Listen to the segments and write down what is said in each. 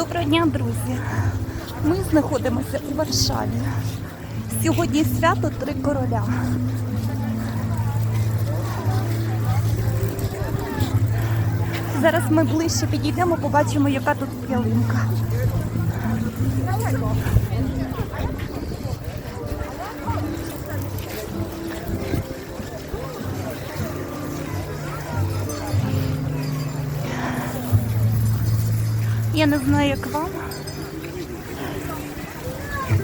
Доброго дня, друзі! Ми знаходимося у Варшаві. Сьогодні свято Три короля. Зараз ми ближче підійдемо, побачимо, яка тут ялинка. Я не знаю, як вам.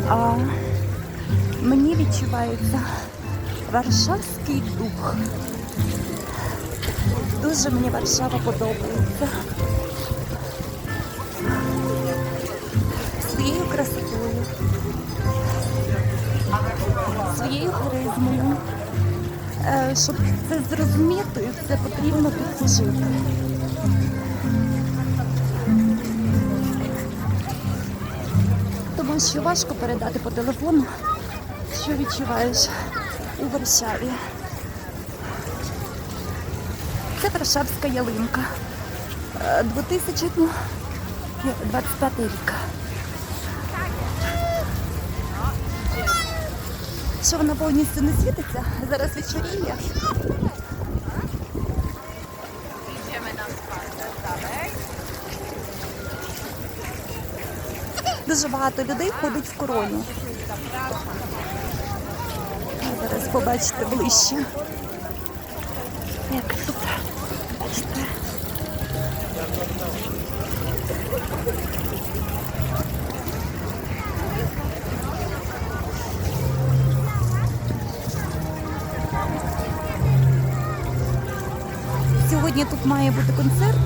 А мені відчувається варшавський дух. Дуже мені Варшава подобається. Своєю красотою, своєю харизмою. Е, Щоб це зрозуміти, це потрібно тут пожити. Тому що важко передати по телефону, що відчуваєш у Варшаві. Це Варшавська ялинка. Е, 2025 рік. Що вона повністю не світиться? Зараз вечоріє. Дуже багато людей ходить в короні. Зараз побачите ближче. Як тут, бачите. Сьогодні тут має бути концерт.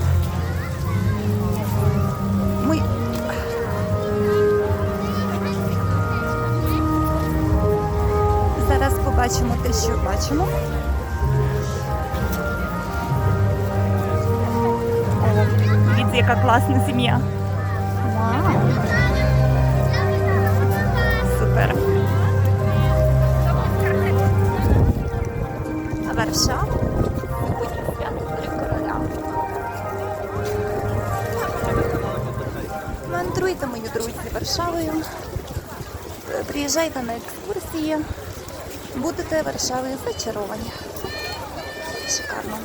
Побачимо те, що бачимо. Дивіться, яка класна сім'я. Вау. Супер. А Варшава? Сьогодні свято короля. Мандруйте, мої друзі, Варшавою. Приїжджайте на екскурсії будете Варшавою зачаровані. Шикарно.